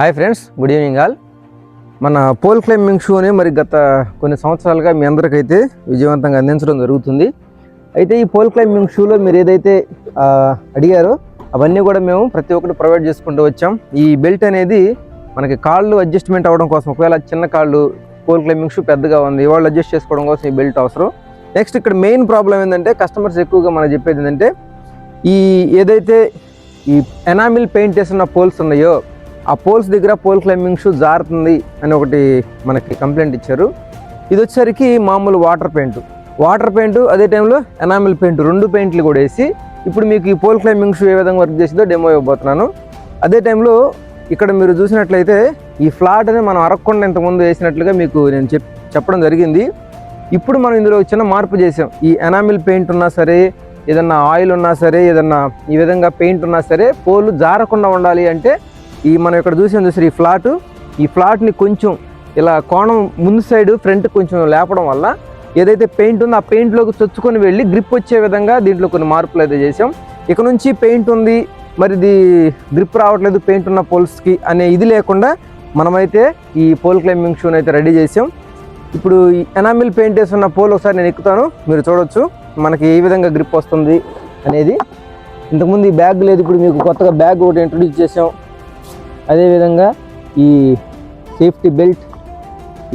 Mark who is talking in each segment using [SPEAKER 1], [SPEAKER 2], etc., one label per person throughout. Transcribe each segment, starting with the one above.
[SPEAKER 1] Hi friends good evening all. మన pole climbing షూని మరి గత కొన్ని సంవత్సరాలుగా మీ అందరికైతే విజయవంతంగా అందించడం జరుగుతుంది. అయితే ఈ పోల్ క్లైంబింగ్ షూలో మీరు ఏదైతే అడిగారో అవన్నీ కూడా మేము ప్రతి ఒక్కటి ప్రొవైడ్ చేసుకుంటూ వచ్చాం. ఈ బెల్ట్ అనేది మనకి కాళ్ళు అడ్జస్ట్మెంట్ అవ్వడం కోసం ఒకవేళ చిన్న కాళ్ళు పోల్ క్లైంబింగ్ షూ పెద్దగా ఉంది వాళ్ళు అడ్జస్ట్ చేసుకోవడం కోసం ఈ బెల్ట్ అవసరం. నెక్స్ట్ ఇక్కడ మెయిన్ ప్రాబ్లం ఏంటంటే కస్టమర్స్ ఎక్కువగా మనం చెప్పేది ఏంటంటే ఈ ఏదైతే ఈ ఎనామిల్ పెయింట్ వేసిన పోల్స్ ఉన్నాయో ఆ పోల్స్ దగ్గర పోల్ క్లైంబింగ్ షూ జారుతుంది అని ఒకటి మనకి కంప్లైంట్ ఇచ్చారు. ఇది వచ్చేసరికి మామూలు వాటర్ పెయింట్. వాటర్ పెయింట్ అదే టైంలో ఎనామిల్ పెయింట్ రెండు పెయింట్లు కూడా వేసి ఇప్పుడు మీకు ఈ పోల్ క్లైంబింగ్ షూ ఏ విధంగా వర్క్ చేసిందో డెమో ఇవ్వబోతున్నాను. అదే టైంలో ఇక్కడ మీరు చూసినట్లయితే ఈ ఫ్లాట్ అని మనం అరక్కుండా ఇంతకుముందు వేసినట్లుగా మీకు నేను చెప్ చెప్పడం జరిగింది. ఇప్పుడు మనం ఇందులో చిన్న మార్పు చేసాం. ఈ ఎనామిల్ పెయింట్ ఉన్నా సరే ఏదన్నా ఆయిల్ ఉన్నా సరే ఏదన్నా ఈ విధంగా పెయింట్ ఉన్నా సరే పోలు జారకుండా ఉండాలి అంటే ఈ మనం ఇక్కడ చూసాం చూసారు ఈ ఫ్లాట్ ఈ ఫ్లాట్ని కొంచెం ఇలా కోణం ముందు సైడ్ ఫ్రంట్ కొంచెం లేపడం వల్ల ఏదైతే పెయింట్ ఉందో ఆ పెయింట్లోకి చొచ్చుకొని వెళ్ళి గ్రిప్ వచ్చే విధంగా దీంట్లో కొన్ని మార్పులు అయితే చేసాం ఇక నుంచి పెయింట్ ఉంది మరి ఇది గ్రిప్ రావట్లేదు పెయింట్ ఉన్న పోల్స్కి అనే ఇది లేకుండా మనమైతే ఈ పోల్ క్లైంబింగ్ షూని అయితే రెడీ చేసాం ఇప్పుడు ఈ ఎనామిల్ పెయింట్ వేసున్న పోల్ ఒకసారి నేను ఎక్కుతాను మీరు చూడొచ్చు మనకి ఏ విధంగా గ్రిప్ వస్తుంది అనేది. ఇంతకుముందు ఈ బ్యాగ్ లేదు ఇప్పుడు మీకు కొత్తగా బ్యాగ్ ఒకటి ఇంట్రొడ్యూస్ చేసాం అదేవిధంగా ఈ సేఫ్టీ బెల్ట్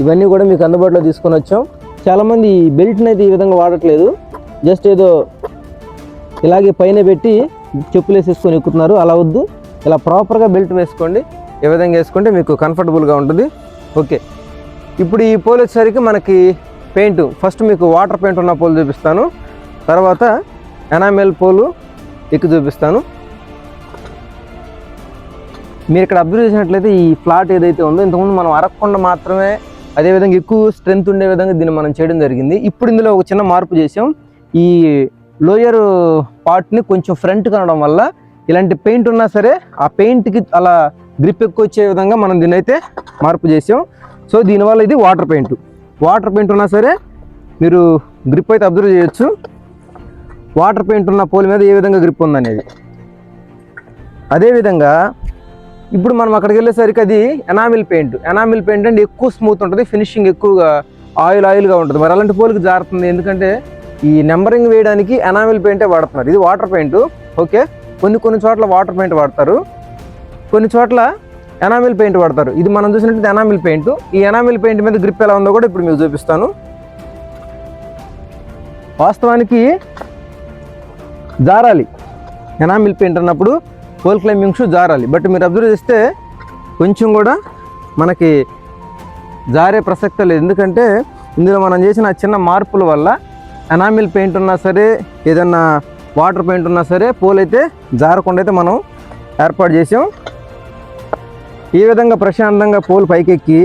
[SPEAKER 1] ఇవన్నీ కూడా మీకు అందుబాటులో తీసుకొని వచ్చాం. చాలామంది ఈ బెల్ట్ని అయితే ఈ విధంగా వాడట్లేదు. జస్ట్ ఏదో ఇలాగే పైన పెట్టి చెప్పులు వేసేసుకొని ఎక్కుతున్నారు. అలా వద్దు. ఇలా ప్రాపర్గా బెల్ట్ వేసుకోండి. ఏ విధంగా వేసుకుంటే మీకు కంఫర్టబుల్గా ఉంటుంది. ఓకే. ఇప్పుడు ఈ పోల్ వచ్చేసరికి మనకి పెయింట్. ఫస్ట్ మీకు వాటర్ పెయింట్ ఉన్న పోల్ చూపిస్తాను. తర్వాత ఎనామెల్ పోలు ఎక్కి చూపిస్తాను. మీరు ఇక్కడ అబ్జర్వ్ చేసినట్లయితే ఈ ఫ్లాట్ ఏదైతే ఉందో ఇంతకుముందు మనం అరగకుండా మాత్రమే అదేవిధంగా ఎక్కువ స్ట్రెంత్ ఉండే విధంగా దీన్ని మనం చేయడం జరిగింది. ఇప్పుడు ఇందులో ఒక చిన్న మార్పు చేసాం. ఈ లోయర్ పార్ట్ని కొంచెం ఫ్రంట్ కనడం వల్ల ఇలాంటి పెయింట్ ఉన్నా సరే ఆ పెయింట్కి అలా గ్రిప్ ఎక్కువ వచ్చే విధంగా మనం దీన్ని అయితే మార్పు చేసాం. సో దీనివల్ల ఇది వాటర్ పెయింట్ వాటర్ పెయింట్ ఉన్నా సరే మీరు గ్రిప్ అయితే అబ్జర్వ్ చేయొచ్చు. వాటర్ పెయింట్ ఉన్న పోల్ మీద ఏ విధంగా గ్రిప్ ఉందనేది. అదేవిధంగా ఇప్పుడు మనం అక్కడికి వెళ్ళేసరికి అది ఎనామిల్ పెయింట్. ఎనామిల్ పెయింట్ అంటే ఎక్కువ స్మూత్ ఉంటుంది ఫినిషింగ్ ఎక్కువగా ఆయిల్ ఆయిల్గా ఉంటుంది. మరి అలాంటి పోలికి జారుతుంది ఎందుకంటే ఈ నెంబరింగ్ వేయడానికి ఎనామిల్ పెయింటే వాడుతున్నారు. ఇది వాటర్ పెయింట్ ఓకే? కొన్ని కొన్ని చోట్ల వాటర్ పెయింట్ వాడతారు కొన్ని చోట్ల ఎనామిల్ పెయింట్ వాడతారు. ఇది మనం చూసినట్టు ఎనామిల్ పెయింట్. ఈ ఎనామిల్ పెయింట్ మీద గ్రిప్ ఎలా ఉందో కూడా ఇప్పుడు మీకు చూపిస్తాను. వాస్తవానికి జారాలి. ఎనామిల్ పెయింట్ అన్నప్పుడు పోల్ క్లైంబింగ్ షూ జారాలి. బట్ మీరు అబ్జర్వ్ చేస్తే కొంచెం కూడా మనకి జారే ప్రసక్తి లేదు. ఎందుకంటే ఇందులో మనం చేసిన చిన్న మార్పుల వల్ల ఎనామిల్ పెయింట్ ఉన్నా సరే ఏదన్నా వాటర్ పెయింట్ ఉన్నా సరే పోల్ అయితే జారకుండా అయితే మనం ఏర్పాటు చేసాం. ఈ విధంగా ప్రశాంతంగా పోల్ పైకెక్కి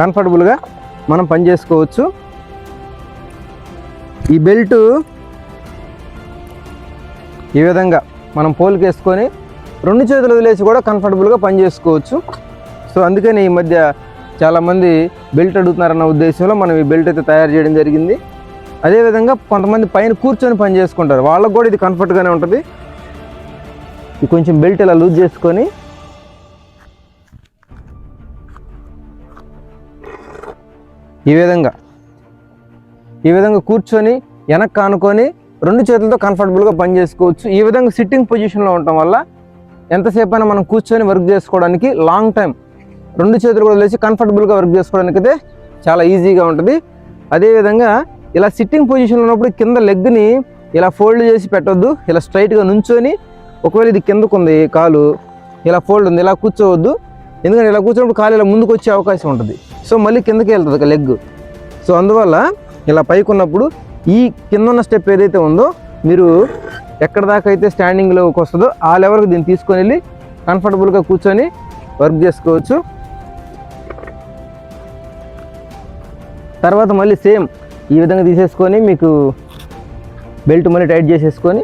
[SPEAKER 1] కంఫర్టబుల్గా మనం పని చేసుకోవచ్చు. ఈ బెల్ట్ ఈ విధంగా మనం పోల్కి వేసుకొని రెండు చేతులు వదిలేసి కూడా కంఫర్టబుల్గా పని చేసుకోవచ్చు. సో అందుకని ఈ మధ్య చాలామంది బెల్ట్ అడుగుతున్నారన్న ఉద్దేశంలో మనం ఈ బెల్ట్ అయితే తయారు చేయడం జరిగింది. అదేవిధంగా కొంతమంది పైన కూర్చొని పని చేసుకుంటారు. వాళ్ళకు కూడా ఇది కంఫర్ట్గానే ఉంటుంది. ఇది కొంచెం బెల్ట్ ఇలా లూజ్ చేసుకొని ఈ విధంగా ఈ విధంగా కూర్చొని వెనక్కి ఆనుకొని రెండు చేతులతో కంఫర్టబుల్గా పని చేసుకోవచ్చు. ఈ విధంగా సిట్టింగ్ పొజిషన్లో ఉండటం వల్ల ఎంతసేపు అయినా మనం కూర్చొని వర్క్ చేసుకోవడానికి లాంగ్ టైం రెండు చేతులు కూడా లేచి కంఫర్టబుల్గా వర్క్ చేసుకోవడానికి అయితే చాలా ఈజీగా ఉంటుంది. అదేవిధంగా ఇలా సిట్టింగ్ పొజిషన్లో ఉన్నప్పుడు కింద లెగ్ని ఇలా ఫోల్డ్ చేసి పెట్టొద్దు. ఇలా స్ట్రైట్గా నుంచొని ఒకవేళ ఇది కిందకు ఉంది కాలు ఇలా ఫోల్డ్ ఉంది ఇలా కూర్చోవద్దు. ఎందుకంటే ఇలా కూర్చున్నప్పుడు కాలు ఇలా ముందుకు వచ్చే అవకాశం ఉంటుంది. సో మళ్ళీ కిందకి వెళ్తుంది ఒక లెగ్ సో అందువల్ల ఇలా పైకి ఉన్నప్పుడు ఈ కింద ఉన్న స్టెప్ ఏదైతే ఉందో మీరు ఎక్కడ దాకా అయితే స్టాండింగ్లోకి వస్తుందో ఆ లెవెల్కి దీన్ని తీసుకొని వెళ్ళి కంఫర్టబుల్గా కూర్చొని వర్క్ చేసుకోవచ్చు. తర్వాత మళ్ళీ సేమ్ ఈ విధంగా తీసేసుకొని మీకు బెల్ట్ మళ్ళీ టైట్ చేసేసుకొని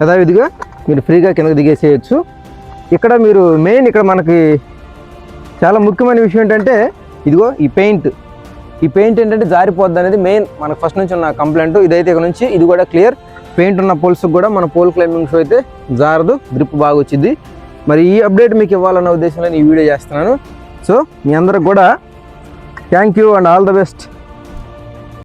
[SPEAKER 1] యథావిధిగా మీరు ఫ్రీగా కిందకు దిగేసేయచ్చు. ఇక్కడ మీరు మెయిన్ ఇక్కడ మనకి చాలా ముఖ్యమైన విషయం ఏంటంటే ఇదిగో ఈ పెయింట్ ఈ పెయింట్ ఏంటంటే జారిపోద్ది అనేది మెయిన్ మనకు ఫస్ట్ నుంచి ఉన్న కంప్లైంట్ ఇదైతే ఇక్కడ నుంచి ఇది కూడా క్లియర్ పెయింట్ ఉన్న పోల్స్కి కూడా మన పోల్ క్లైంబింగ్ అయితే జారదు గ్రిప్ బాగా వచ్చింది మరి ఈ అప్డేట్ మీకు ఇవ్వాలన్న ఉద్దేశంలో నేను ఈ వీడియో చేస్తున్నాను. సో మీ అందరికి కూడా thank you and all the best